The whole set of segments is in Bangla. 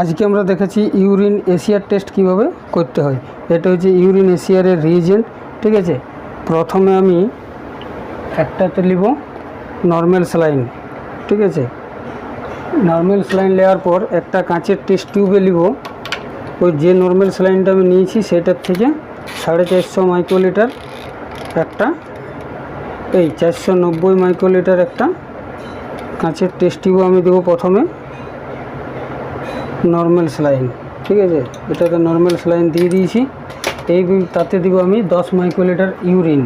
আজকে আমরা দেখেছি ইউরিন এশিয়ার টেস্ট কীভাবে করতে হয়। এটা হচ্ছে ইউরিন এশিয়ারের রিজেন্ট ঠিক আছে? প্রথমে আমি একটাতে নিব নর্মাল স্যালাইন ঠিক আছে? নর্মাল স্যালাইন নেওয়ার পর একটা কাঁচের টেস্ট টিউবে নিব ওই যে নর্মাল স্যালাইনটা আমি নিয়েছি, সেটার থেকে সাড়ে চারশো মাইক্রোলিটার একটা, এই চারশো নব্বই মাইক্রোলিটার একটা কাঁচের টেস্ট টিউব আমি দেবো প্রথমে। নর্মাল স্যালাইন ঠিক আছে? এটাতে নর্মাল স্যালাইন দিয়ে দিয়েছি। এই তাতে দিব আমি দশ মাইক্রোলিটার ইউরিন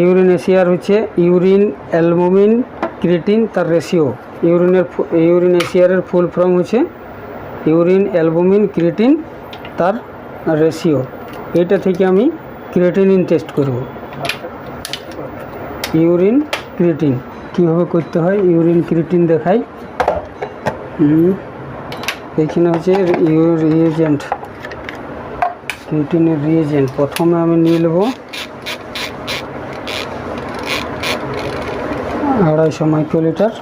ইউরিন এশিয়ার হচ্ছে ইউরিন অ্যালবুমিন ক্রিটিন তার রেশিও ইউরিনের ইউরিন এশিয়ারের ফুল ফর্ম হচ্ছে ইউরিন অ্যালবুমিন ক্রিটিন তার রেশিও এটা থেকে আমি ক্রিটিনিন টেস্ট করব। ইউরিন ক্রিটিন কীভাবে করতে হয়? ইউরিন ক্রিটিন দেখাই। এখানে হচ্ছে রিয়েজেন্ট ক্রিটিনের রিয়েজেন্ট প্রথমে আমি নিয়ে নেব। আড়াইশো মাইক্রোলিটার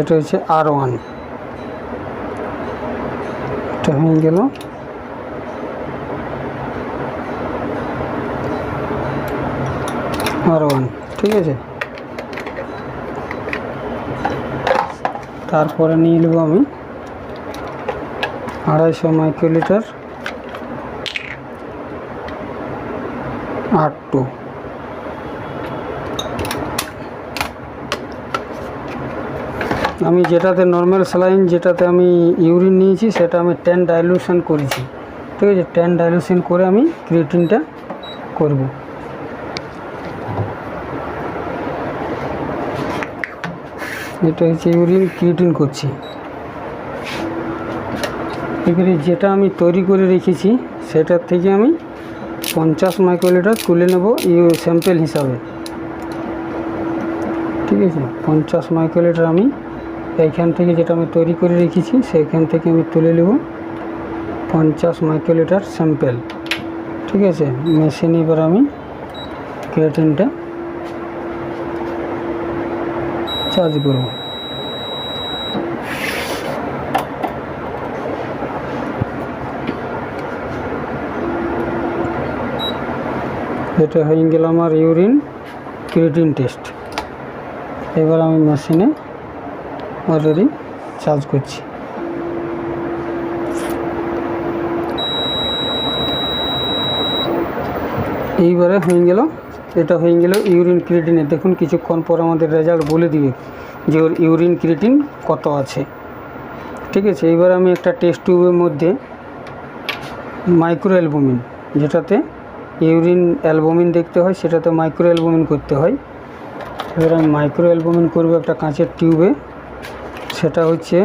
এটা হচ্ছে আর ওয়ান এটা হয়ে গেল। আর ওয়ান ঠিক আছে? তারপরে নিয়ে নেব আমি আড়াইশো মাইক্রোলিটার আর টু। আমি যেটাতে নর্মাল স্যালাইন যেটাতে আমি ইউরিন নিয়েছি, সেটা আমি টেন ডাইলুশন করেছি। ঠিক আছে? টেন ডাইলুশন করে আমি ক্রিয়েটিনটা করব। এটা হচ্ছে ইউরিন ক্রিয়েটিন করছি। এবারে যেটা আমি তৈরি করে রেখেছি সেটার থেকে আমি পঞ্চাশ মাইক্রোলিটার তুলে নেব ইউ স্যাম্পেল হিসাবে। ঠিক আছে? পঞ্চাশ মাইক্রোলিটার আমি এইখান থেকে যেটা আমি তৈরি করে রেখেছি, সেইখান থেকে আমি তুলে নেব পঞ্চাশ মাইক্রোলিটার স্যাম্পেল। ঠিক আছে? মেশিনে এবার আমি ক্রিয়েটিনটা চার্জ করব। এটা হয়ে গেল আমার ইউরিন ক্রিয়েটিন টেস্ট এবার আমি মেশিনে অলরেডি চার্জ করছি। এইবারে হয়ে গেল এটা হয়ে গেল ইউরিন ক্রিয়েটিনের দেখুন, কিছুক্ষণ পর আমাদের রেজাল্ট বলে দিবে যে ওর ইউরিন ক্রিয়েটিন কত আছে। ঠিক আছে, এবার আমি একটা টেস্ট টিউবের মধ্যে মাইক্রো অ্যালবুমিন যেটাতে ইউরিন অ্যালবুমিন দেখতে হয়, সেটাতে মাইক্রো অ্যালবুমিন করতে হয়। এবার আমি মাইক্রো অ্যালবুমিন করব একটা কাঁচের টিউবে সেটা হচ্ছে,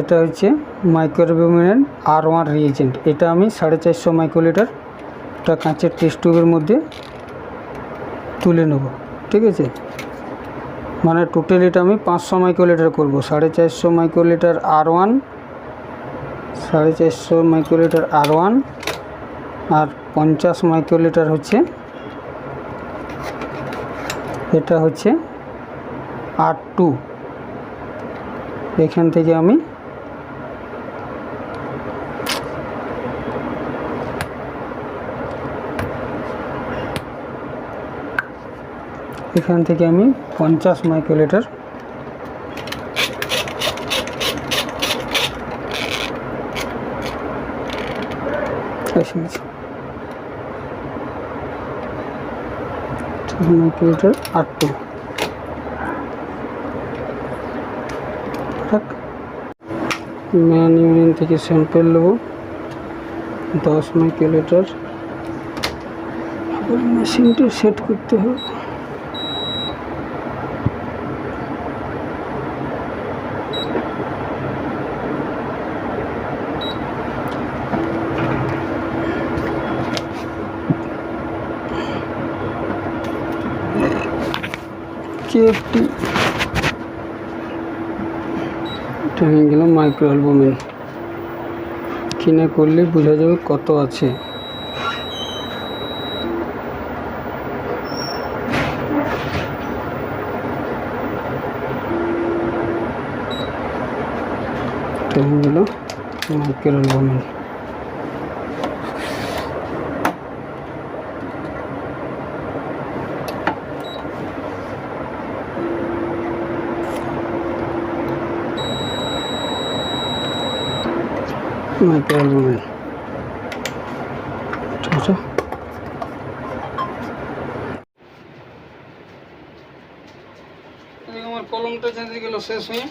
এটা হচ্ছে মাইক্রো অ্যালবুমিনের আর ওয়ান রিয়েজেন্ট এটা আমি সাড়ে চারশো মাইক্রোলিটার একটা কাঁচের টেস্ট টিউবের মধ্যে তুলে নেব। ঠিক আছে? মানে টোটাল এটা আমি পাঁচশো মাইক্রোলিটার করব। সাড়ে চারশো মাইক্রোলিটার আর ওয়ান, সাড়ে চারশো মাইক্রোলিটার আর ওয়ান আর পঞ্চাশ মাইক্রোলিটার হচ্ছে, এটা হচ্ছে আর টু। এখান থেকে আমি এখান থেকে আমি পঞ্চাশ মাইক্রোলিটার মাইক্রোলিটার আর টু। ম্যান ইউরিন থেকে স্যাম্পেল নেব। দশ মাইক্রোলিটার। মেশিনটা সেট করতে হবে। হয়ে গেল মাইক্রো অ্যালবুমিন কিনে করলে বোঝা যাবে কত আছে। মাইক্রো অ্যালবুমিন অ্যালবুমিন ঠিক আছে আমার কলমটা চেঞ্জ গেল শেষ হয়ে।